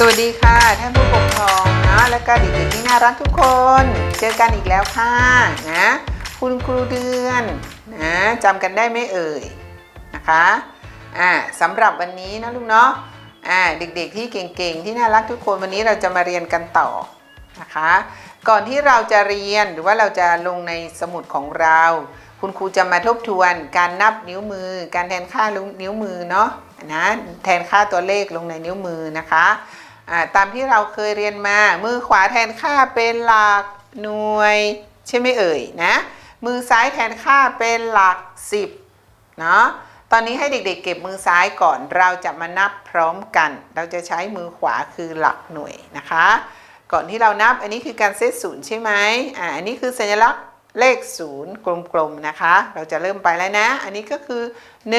สวัสดีค่ะ ท่านผู้ปกครองนะและก็เด็กๆที่น่ารักทุกคน เจอกันอีกแล้วค่ะนะคุณครูเดือนนะจำกันได้ไหมเอ่ยนะคะอ่าสำหรับวันนี้นะลูกเนาะอ่าเด็กๆที่เก่งๆ ที่น่ารักทุกคนวันนี้เราจะมาเรียนกันต่อนะคะ ก่อนที่เราจะเรียนหรือว่าเราจะลงในสมุดของเรา คุณครูจะมาทบทวนการนับนิ้วมือ การแทนค่านิ้วมือเนาะนะแทนค่าตัวเลขลงในนิ้วมือนะคะ ตามที่เราเคยเรียนมา มือขวาแทนค่าเป็นหลักหน่วย ใช่ไหมเอ่ยนะ มือซ้ายแทนค่าเป็นหลัก 10 เนาะตอนนี้ให้เด็กๆ เก็บมือซ้ายก่อน เราจะมานับพร้อมกัน เราจะใช้มือขวาคือหลักหน่วยนะคะ ก่อนที่เรานับอันนี้คือการเซตศูนย์ใช่ไหมอ่าอันนี้คือสัญลักษณ์เลขศูนย์กลมๆนะคะ เราจะเริ่มไปแล้วนะ อันนี้ก็คือ 1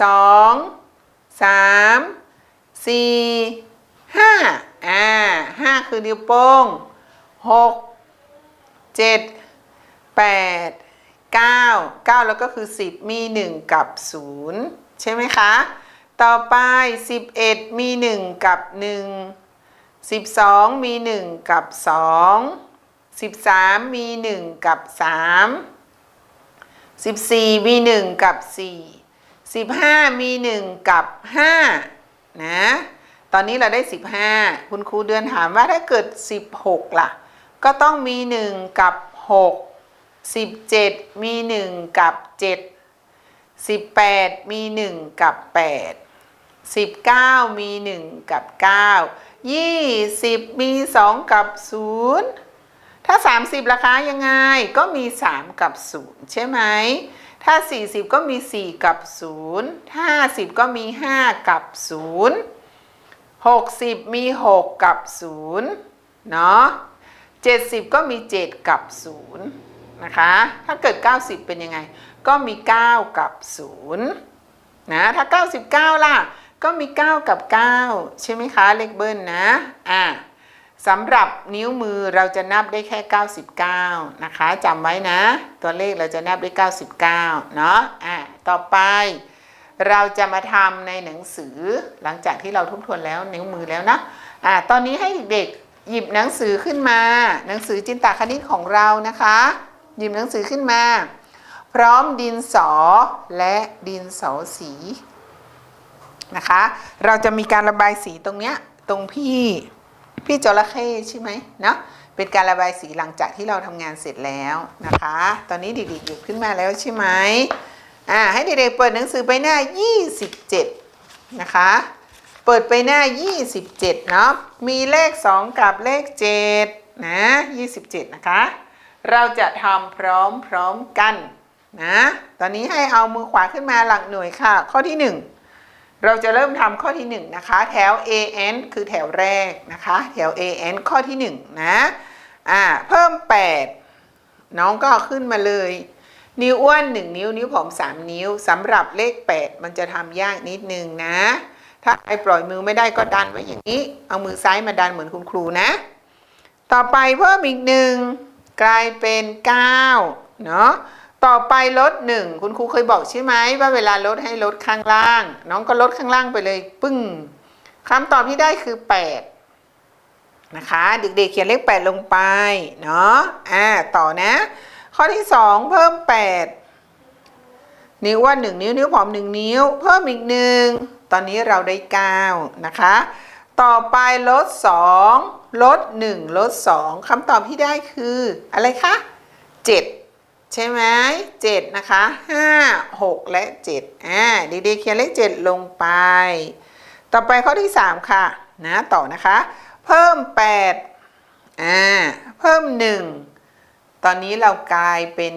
2 3 สี่ห้าอ่าห้าคือนิ้วโป้งหกเจ็ดแปดเก้าเก้าแล้วก็คือสิบมีหนึ่งกับศูนย์ใช่ไหมคะ ต่อไปสิบเอ็ดมีหนึ่งกับหนึ่งสิบสองมีหนึ่งกับสองสิบสามมีหนึ่งกับสามสิบสี่มีหนึ่งกับสี่สิบห้ามีหนึ่งกับห้า นะ ตอนนี้เราได้ 15 คุณครูเดือนถามว่าถ้าเกิด 16 ล่ะ ก็ต้องมี 1 กับ 6 17 มี 1 กับ 7 18 มี 1 กับ 8 19 มี 1 กับ 9 20 มี 2 กับ 0 ถ้า 30ราคายังไงก็มี 3 กับ 0 ใช่ไหม ถ้า 40 ก็มี 4 กับ0ถ้า50 ก็มี 5 กับ 0 60 มี 6 กับ 0 เนาะ70 ก็มี 7 กับ 0 นะคะ ถ้าเกิด 90 เป็นยังไง ก็มี 9 กับ 0 นะ ถ้า 99 ล่ะ ก็มี 9 กับ 9 ใช่ไหมคะ เลขเบิ้ลนะ อ่า สำหรับนิ้วมือเราจะนับได้แค่ 99 นะคะจำไว้นะ ตัวเลขเราจะนับได้ 99 เนาะอ่าต่อไปเราจะมาทำในหนังสือหลังจากที่เราทบทวนแล้วนิ้วมือแล้วนะอ่าตอนนี้ให้เด็กๆหยิบหนังสือขึ้นมา หนังสือจินตคณิตของเรานะคะ หยิบหนังสือขึ้นมา พร้อมดินสอและดินสอสีนะคะ เราจะมีการระบายสีตรงเนี้ยตรงพี่ พี่จระเข้ใช่ไหมเนาะเป็นการระบายสีหลังจากที่เราทำงานเสร็จแล้วนะคะ ตอนนี้เด็กๆหยิบขึ้นมาแล้วใช่ไหมอ่าให้เด็กๆเปิดหนังสือไปหน้า 27 นะคะ เปิดไปหน้า 27 เนาะมีเลข 2 กับเลข 7 นะ 27 นะคะ เราจะทำพร้อมๆกันนะ ตอนนี้ให้เอามือขวาขึ้นมาหลักหน่วยค่ะ ข้อที่ 1 เราจะเริ่มทำข้อที่ 1 นะคะ แถว AN คือแถวแรกนะคะ แถว AN ข้อที่ 1 นะอ่าเพิ่ม 8 น้องก็ขึ้นมาเลย นิ้วอ้วน 1 นิ้ว นิ้วผอม3 นิ้วสำหรับเลข 8 มันจะทำยากนิดนึงนะ ถ้าใครปล่อยมือไม่ได้ก็ดันไว้อย่างนี้ เอามือซ้ายมาดันเหมือนคุณครูนะ ต่อไปเพิ่มอีกหนึ่งกลายเป็น 9 เนาะ ต่อไปลด1คุณครูเคยบอกใช่ไหมว่าเวลาลดให้ลดข้างล่าง น้องก็ลดข้างล่างไปเลยปึ้งคำตอบที่ได้คือ8นะคะเด็กๆเขียนเลข8ลงไปเนาะอ่าต่อนะ ข้อที่2เพิ่ม8นิ้วว่า1นิ้วนิ้วผอม1นิ้ว เพิ่มอีกหนึ่งตอนนี้เราได้9นะคะ ต่อไปลด2ลด1ลด2คำตอบที่ได้คืออะไรคะ7 ใช่ไหม7นะคะ5 6และ7อ่าดีๆเขียนเลข7ลงไป ต่อไปข้อที่3ค่ะนะต่อนะคะ เพิ่ม8อ่าเพิ่ม1ตอนนี้เรากลายเป็น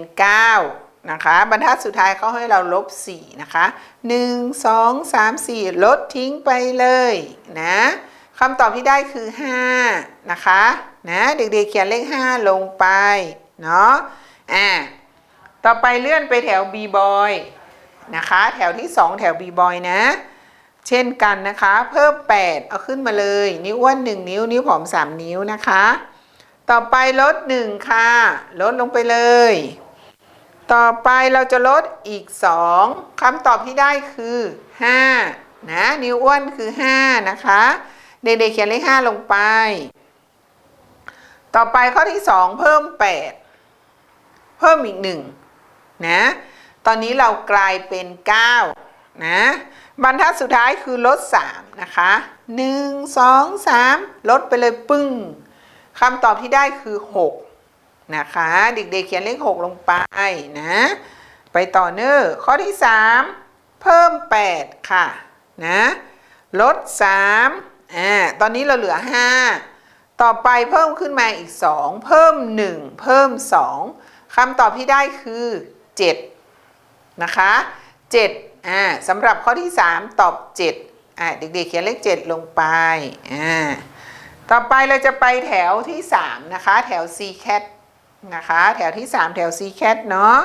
9นะคะ บรรทัดสุดท้ายเขาให้เราลบ4นะคะ1 2 3 4ลดทิ้งไปเลยนะคำตอบที่ได้คือ5นะคะนะเด็กๆเขียนเลข5ลงไปเนาะอ่า ต่อไปเลื่อนไปแถว B boy นะคะ แถวที่ 2 แถว B boy นะ เช่นกันนะคะ เพิ่ม 8 เอาขึ้นมาเลย นิ้วอ้วน 1 นิ้ว นิ้วผอม 3 นิ้วนะคะ ต่อไปลด 1 ค่ะ ลดลงไปเลย ต่อไปเราจะลดอีก 2คำตอบที่ได้คือ 5 นะ นิ้วอ้วนคือ 5 นะคะ เด็กๆเขียนเลขห้าลงไป ต่อไปข้อที่สองเพิ่มแปดเพิ่มอีกห นะ ตอนนี้เรากลายเป็นเก้านะ บรรทัดสุดท้ายคือลดสามนะคะหนึ่งสองสามลดไปเลยปึ้งคำตอบที่ได้คือหกนะคะ เด็กๆเขียนเลขหกลงไปนะ ไปต่อเนอร์ข้อที่สามเพิ่มแปดค่ะ นะ ลดสามอ่า ตอนนี้เราเหลือห้าต่อไปเพิ่มขึ้นมาอีกสองเพิ่มหนึ่งเพิ่มสองคำตอบที่ได้คือ เจ็ดนะคะเจ็ดอ่าสำหรับข้อที่สามตอบเจ็ดอ่าเด็กๆเขียนเลขเจ็ดลงไปอ่าต่อไปเราจะไปแถวที่สามนะคะ แถว C cat นะคะ แถวที่สามแถว C cat เนาะ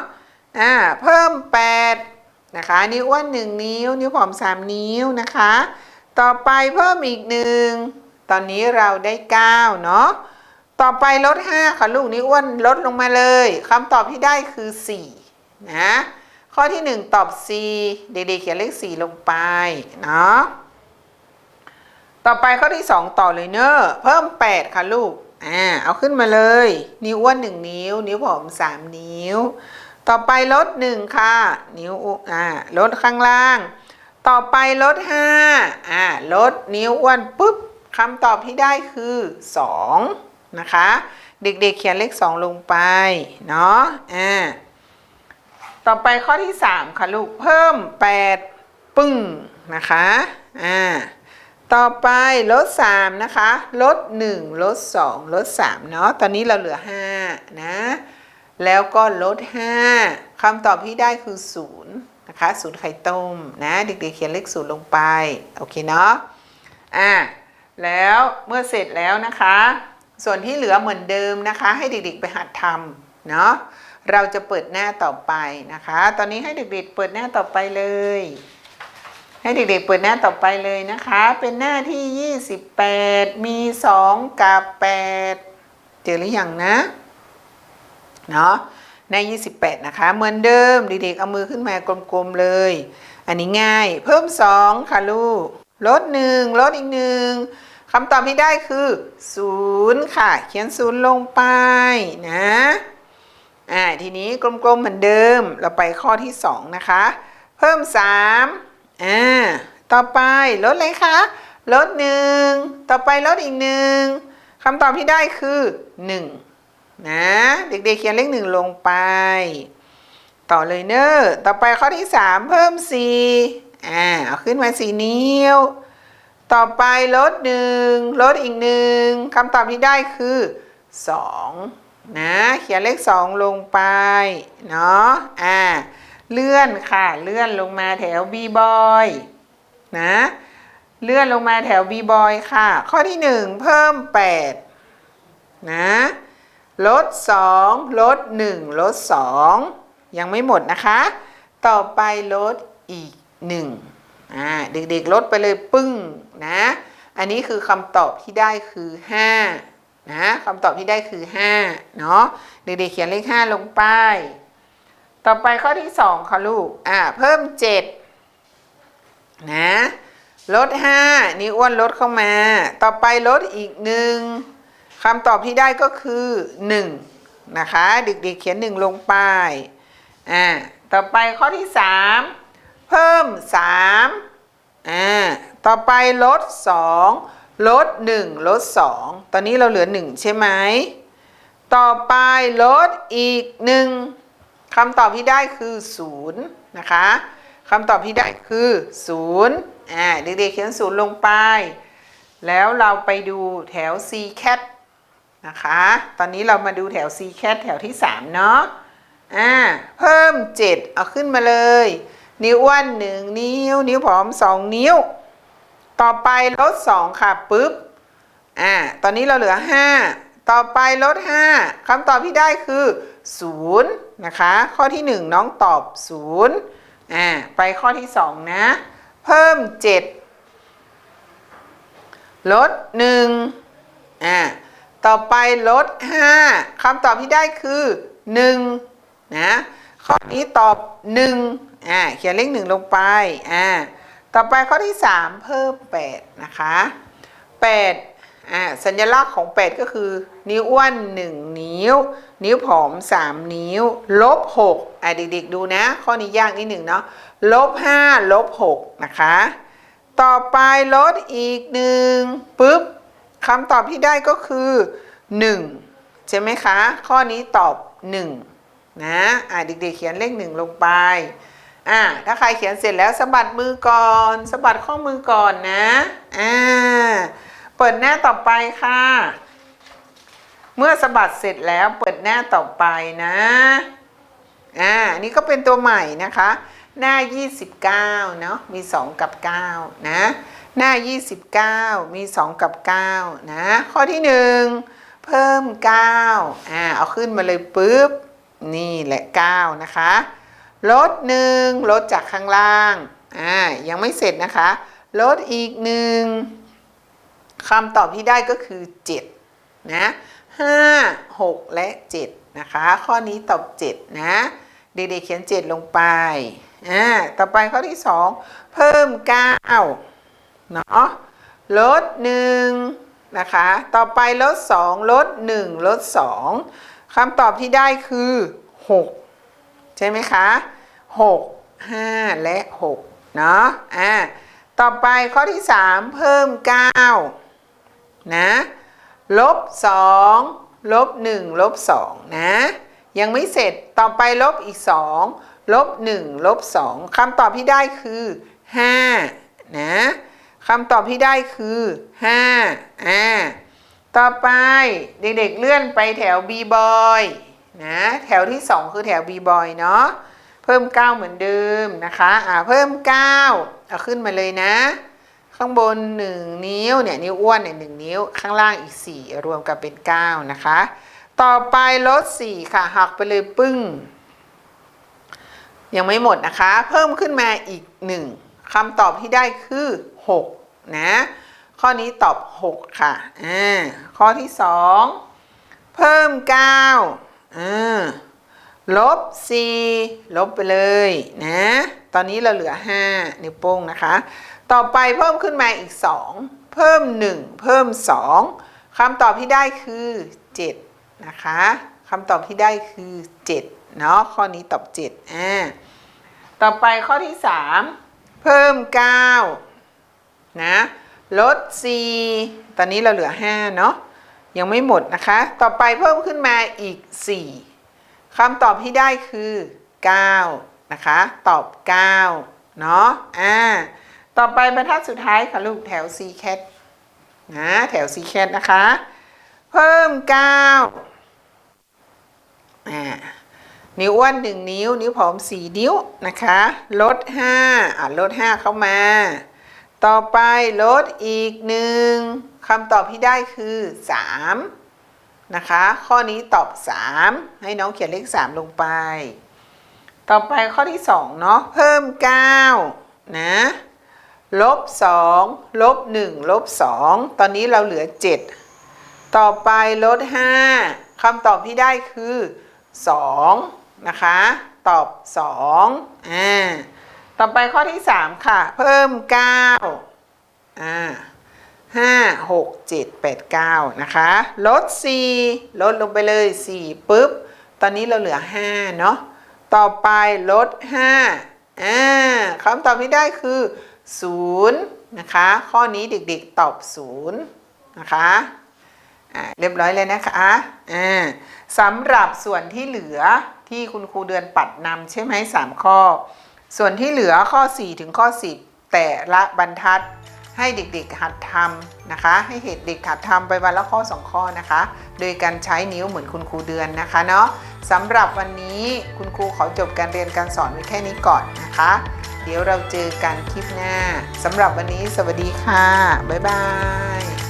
อ่าเพิ่ม 8 นะคะ นิ้วอ้วน1นิ้ว นิ้วผอม 3 นิ้วนะคะ ต่อไปเพิ่มอีกหนึ่งตอนนี้เราได้ 9 เนาะต่อไปลด5ค่ะลูกนิ้วอ้วนลดลงมาเลยคำตอบที่ได้คือ 4 นะข้อที่ 1 ตอบ C เด็กๆเขียนเลข 4 ลงไปเนาะต่อไปข้อที่ 2 ต่อเลยเนอะเพิ่ม 8 ค่ะลูกอ่าเอาขึ้นมาเลย นิ้วอ้วน 1 นิ้ว นิ้วผอม3 นิ้ว ต่อไปลดหนึ่งค่ะ นิ้วอ่าลดข้างล่าง ต่อไปลดห้าอ่าลดนิ้วอ้วนปุ๊บคำตอบที่ได้คือสองนะคะ เด็กๆเขียนเลขสองลงไป เนาะอ่า ต่อไปข้อที่สามค่ะลูก เพิ่มแปดปึ้งนะคะ อ่า ต่อไปลดสามนะคะ ลดหนึ่งลดสองลดสามเนาะ ตอนนี้เราเหลือห้านะ แล้วก็ลด5คำตอบที่ได้คือ0นะคะศูนย์ไข่ต้มนะ เด็กๆเขียนเลขศูนย์ลงไป โอเคเนาะ อะแล้วเมื่อเสร็จแล้วนะคะ ส่วนที่เหลือเหมือนเดิมนะคะ ให้เด็กๆไปหัดทำเนาะ เราจะเปิดหน้าต่อไปนะคะ ตอนนี้ให้เด็กๆเปิดหน้าต่อไปเลย ให้เด็กๆเปิดหน้าต่อไปเลยนะคะ เป็นหน้าที่ 28 มี 2 กับ 8 เจอหรือยังนะ เนาะใน28 นะคะ เหมือนเดิม เด็กๆเอามือขึ้นมากลมๆเลย อันนี้ง่าย เพิ่ม 2 ค่ะลูก ลด 1 ลดอีก 1คำตอบที่ได้คือ 0 ค่ะ เขียน 0 ลงไปนะ อ่าทีนี้กลมๆเหมือนเดิม เราไปข้อที่ 2 นะคะ เพิ่ม3อ่าต่อไปลดเลยคะลด1ต่อไปลดอีก1คำตอบที่ได้คือ 1 นะ เด็กๆเขียนเลขหนึ่งลงไป ต่อเลยเนอะต่อไปข้อที่สามเพิ่มสี่อ่าเอาขึ้นมาสี่นิ้ว ต่อไปลดหนึ่งลดอีกหนึ่งคำตอบที่ได้คือสอง นะเขียนเลขสองลงไปเนาะอ่าเลื่อนค่ะเลื่อนลงมาแถวบีบอยนะเลื่อนลงมาแถวบีบอยค่ะ ข้อที่หนึ่งเพิ่มแปดนะลด2ลด1ลด2ยังไม่หมดนะคะ ต่อไปลดอีก1อ่าเด็กๆลดไปเลยปึ้งนะ อันนี้คือคำตอบที่ได้คือ5 นะคำตอบที่ได้คือ 5 เนาะเด็กๆเขียนเลข 5 ลงไป ต่อไปข้อที่ 2 ค่ะลูก อ่า เพิ่ม 7 นะ ลด 5 นี่อ้วนลดเข้ามา ต่อไปลดอีกหนึ่งคำตอบที่ได้ก็คือ 1 นะคะ เด็กๆเขียน 1 ลงไป อ่า ต่อไปข้อที่ 3 เพิ่ม 3 อ่า ต่อไปลด 2 ลด 1 ลด 2 ตอนนี้เราเหลือ 1 ใช่ไหม ต่อไปลดอีก 1คำตอบที่ได้คือ 0 นะคะคำตอบที่ได้คือ0อ่าเด็กๆเขียน 0 ลงไป แล้วเราไปดูแถว C cat นะคะ ตอนนี้เรามาดูแถว C cat แถวที่ 3 เนาะอ่าเพิ่ม 7 เอาขึ้นมาเลย นิ้วอ้วน1นิ้ว นิ้วผอม 2 นิ้ว ต่อไปลด2ค่ะปุ๊บอ่าตอนนี้เราเหลือ 5 ต่อไปลด5คำตอบที่ได้คือ0นะคะ ข้อที่ 1 น้องตอบ0อ่าไปข้อที่ 2 นะ เพิ่ม 7 ลด1อ่าต่อไปลด5คำตอบที่ได้คือ1นะข้อนี้ตอบ1อ่าเขียนเลข1ลงไปอ่า ต่อไปข้อที่ 3 เพิ่ม 8 นะคะ 8อ่าสัญลักษณ์ของ 8 ก็คือ นิ้วอ้วน 1 นิ้ว นิ้วผอม 3 นิ้ว ลบ6อ่าเด็กๆดูนะ ข้อนี้ยากนิดหนึ่งเนาะลบ5ลบ6นะคะ ต่อไปลดอีกหนึ่งปุ๊บคำตอบที่ได้ก็คือ 1 ใช่ไหมคะ ข้อนี้ตอบ 1 นะอ่าเด็กๆเขียนเลขหนึ่งลงไป อ่าถ้าใครเขียนเสร็จแล้วสะบัดมือก่อนสะบัดข้อมือก่อนนะอ่าเปิดหน้าต่อไปค่ะ เมื่อสะบัดเสร็จแล้วเปิดหน้าต่อไปนะอ่านนี่ก็เป็นตัวใหม่นะคะ หน้า 29เนาะมี 2 กับ 9 นะ หน้า 29 มี 2 กับ 9 นะ ข้อที่ 1 เพิ่ม 9อ่าเอาขึ้นมาเลยปุ๊บ นี่แหละ 9 นะคะ ลดหนึ่งลดจากข้างล่างอ่ายังไม่เสร็จนะคะ ลดอีกหนึ่งคำตอบที่ได้ก็คือ 7 นะ 5 6 และ 7 นะคะ ข้อนี้ตอบ 7 นะ เด็กๆเขียน 7 ลงไปอ่าต่อไปข้อที่ 2 เพิ่ม 9 เนาะลด 1 นะคะ ต่อไปลด 2 ลด 1 ลด 2คำตอบที่ได้คือ 6 ใช่ไหมคะ 6 5 และ 6 เนาะอ่าต่อไปข้อที่ 3 เพิ่ม 9 นะลบ2ลบ1ลบ2นะ ยังไม่เสร็จต่อไปลบอีก 2 ลบ1ลบ2คำตอบที่ได้คือ 5 นะคำตอบที่ได้คือ5อ่าต่อไปเด็กๆเลื่อนไปแถว B boy นะแถวที่ 2 คือแถว B boy เนาะ เพิ่ม 9 เหมือนเดิมนะคะอ่าเพิ่ม 9เอาขึ้นมาเลยนะ ข้างบน 1 นิ้วเนี่ยนิ้วอ้วนเนี่ยหนิ้วข้างล่างอีก 4 รวมกันเป็น 9 นะคะ ต่อไปลด 4 ค่ะหักไปเลยปึ้ง ยังไม่หมดนะคะ เพิ่มขึ้นมาอีก 1คำตอบที่ได้คือ 6 นะ ข้อนี้ตอบ 6 ค่ะอ่าข้อที่ 2 เพิ่ม 9อ่า ลบ4ลบไปเลยนะ ตอนนี้เราเหลือ 5 นิ้วโป้งนะคะ ต่อไปเพิ่มขึ้นมาอีก 2 เพิ่ม 1 เพิ่ม 2คำตอบที่ได้คือ 7 นะคะคำตอบที่ได้คือ 7 เนาะข้อนี้ตอบ 7อ่าต่อไปข้อที่ 3 เพิ่ม 9 นะ ลด 4 ตอนนี้เราเหลือ 5 เนาะยังไม่หมดนะคะ ต่อไปเพิ่มขึ้นมาอีก 4 คำตอบที่ได้คือ 9 นะคะ ตอบ 9 เนาะอ่าต่อไปบรรทัดสุดท้ายค่ะลูกแถว C cat นะแถว C cat นะคะ เพิ่ม 9อ่านิ้วอ้วน1นิ้ว นิ้วผอม4นิ้วนะคะ ลด5อ่าลด5เข้ามา ต่อไปลดอีกหนึ่งคำตอบที่ได้คือ3 นะคะ ข้อนี้ตอบ 3 ให้น้องเขียนเลข 3 ลงไป ต่อไปข้อที่ 2 เนาะเพิ่ม 9 นะลบ2ลบ1ลบ2ตอนนี้เราเหลือ 7 ต่อไปลด 5คำตอบที่ได้คือ 2 นะคะ ตอบ 2อ่าต่อไปข้อที่ 3 ค่ะ เพิ่ม 9อ่า 6 7 8 9 นะคะ ลด 4 ลดลงไปเลย 4 ปุ๊บ ตอนนี้เราเหลือ 5 เนาะ ต่อไปลด 5 อ่าคำตอบที่ได้คือ 0 นะคะ ข้อนี้เด็กๆตอบ 0 นะคะอ่าเรียบร้อยเลยนะคะอ่าสำหรับส่วนที่เหลือที่คุณครูเดือนปัดนำใช่ไหม3ข้อ ส่วนที่เหลือข้อ 4 ถึงข้อ 10 แต่ละบรรทัด ให้เด็กๆหัดทำนะคะ ให้เด็กๆหัดทำไปวันละข้อ 2 ข้อนะคะ โดยการใช้นิ้วเหมือนคุณครูเดือนนะคะเนาะสำหรับวันนี้คุณครูขอจบการเรียนการสอนไว้แค่นี้ก่อนนะคะ เดี๋ยวเราเจอกันคลิปหน้าสำหรับวันนี้สวัสดีค่ะ บ๊ายบาย